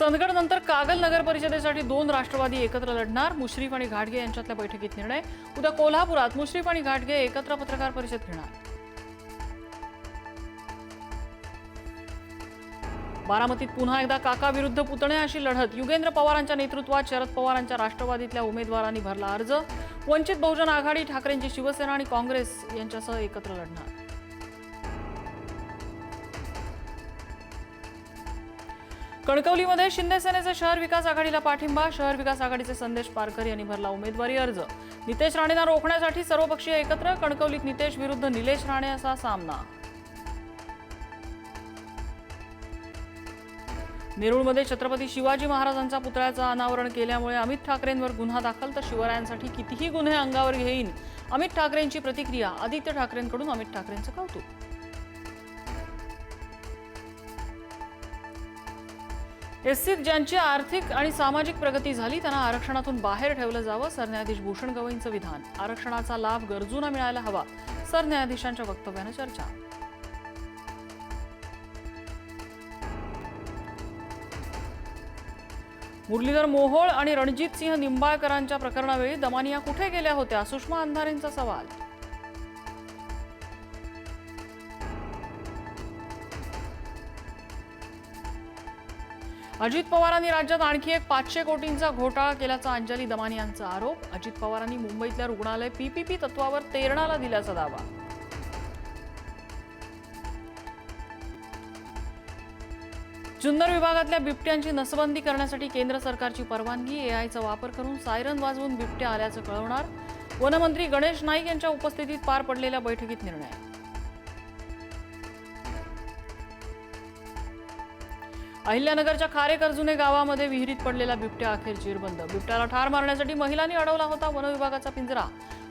चंदगड नंतर कागल नगर परिषदेसाठी दोन राष्ट्रवादी एकत्र लढणार. मुश्रीफ आणि घाटगे यांच्यातल्या बैठकीत निर्णय. उद्या कोल्हापुरात मुश्रीफ आणि घाटगे एकत्र पत्रकार परिषद घेणार. बारामतीत पुन्हा एकदा काका विरुद्ध पुतणे अशी लढत. युगेंद्र पवारांच्या नेतृत्वात शरद पवारांच्या राष्ट्रवादीतल्या उमेदवारांनी भरला अर्ज. वंचित बहुजन आघाडी ठाकरेंची शिवसेना आणि काँग्रेस यांच्यासह एकत्र लढणार. कणकवलीमध्ये शिंदे सेनेचे शहर विकास आघाडीला पाठिंबा शहर विकास आघाडीचे संदेश पारकर यांनी भरला उमेदवारी अर्ज. नितेश राणेंना रोखण्यासाठी सर्वपक्षीय एकत्र कणकवलीत नितेश विरुद्ध निलेश राणे असा सामना. नेरूळमध्ये छत्रपती शिवाजी महाराजांचा पुतळ्याचं अनावरण केल्यामुळे अमित ठाकरेंवर गुन्हा दाखल तर शिवरायांसाठी कितीही गुन्हे अंगावर घेईन अमित ठाकरेंची प्रतिक्रिया आदित्य ठाकरेंकडून अमित ठाकरेंचं कौतुक. एससीत ज्यांची आर्थिक आणि सामाजिक प्रगती झाली त्यांना आरक्षणातून बाहेर ठेवलं जावं सरन्यायाधीश भूषण गवईंचं विधान. आरक्षणाचा लाभ गरजूंना मिळायला हवा सरन्यायाधीशांच्या वक्तव्यानं चर्चा. मुरलीधर मोहोळ आणि रणजित सिंह निंबाळकरांच्या प्रकरणावेळी दमानिया कुठे गेल्या होत्या? सुषमा अंधारेंचा सवाल. अजित पवारांनी राज्यात आणखी एक पाचशे कोटींचा घोटाळा केल्याचा अंजली दमानियांचा आरोप. अजित पवारांनी मुंबईतल्या रुग्णालय पीपीपी तत्वावर तेरणाला दिल्याचा दावा. जुन्नर विभागातल्या बिबट्यांची नसबंदी करण्यासाठी केंद्र सरकारची परवानगी एआयचा वापर करून सायरन वाजवून बिबट्या आल्याचं कळवणार. वनमंत्री गणेश नाईक यांच्या उपस्थितीत पार पडलेल्या बैठकीत निर्णय. अहिल्यानगरच्या खारेकर्जुने गावामध्ये विहिरीत पडलेला बिबट्या अखेर जेरबंद. बिबट्याला ठार मारण्यासाठी महिलांनी अडवला होता वनविभागाचा पिंजरा.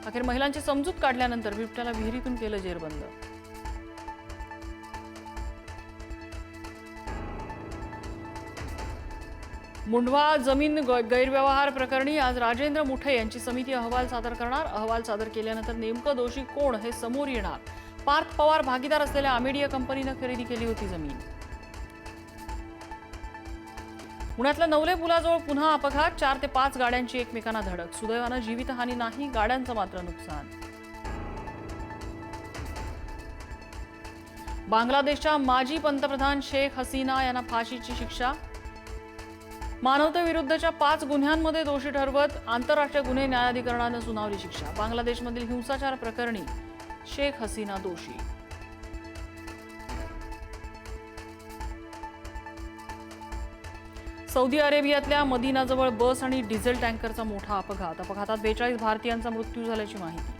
अखेर महिलांची समजूत काढल्यानंतर बिबट्याला विहिरीतून केलं जेरबंद. मुंढवा जमीन ग- गैरव्यवहार प्रकरणी आज राजेंद्र मुठे यांची समिती अहवाल सादर करणार. अहवाल सादर केल्यानंतर नेमकं दोषी कोण हे समोर येणार. पार्थ पवार भागीदार असलेल्या आमेडिया कंपनीनं खरेदी केली होती जमीन. पुण्यातल्या नवले पुलाजवळ पुन्हा अपघात चार ते पाच गाड्यांची एकमेकांना धडक. सुदैवानं जीवितहानी नाही गाड्यांचं मात्र नुकसान. बांगलादेशच्या माजी पंतप्रधान शेख हसीना यांना फाशीची शिक्षा. मानवतेविरुद्धच्या पाच गुन्ह्यांमध्ये दोषी ठरवत आंतरराष्ट्रीय गुन्हे न्यायाधिकरणानं सुनावली शिक्षा. बांगलादेशमधील हिंसाचार प्रकरणी शेख हसीना दोषी. सौदी अरेबियातल्या मदिनाजवळ बस आणि डिझेल टँकरचा मोठा अपघात. अपघातात बेचाळीस भारतीयांचा मृत्यू झाल्याची माहिती.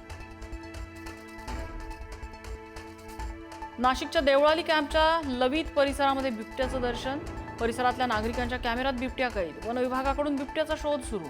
नाशिकच्या देवळाली कॅम्पच्या लवित परिसरामध्ये बिबट्याचं दर्शन. परिसरातल्या नागरिकांच्या कॅमेऱ्यात बिबट्या कैद. वन विभागाकडून बिबट्याचा शोध सुरू.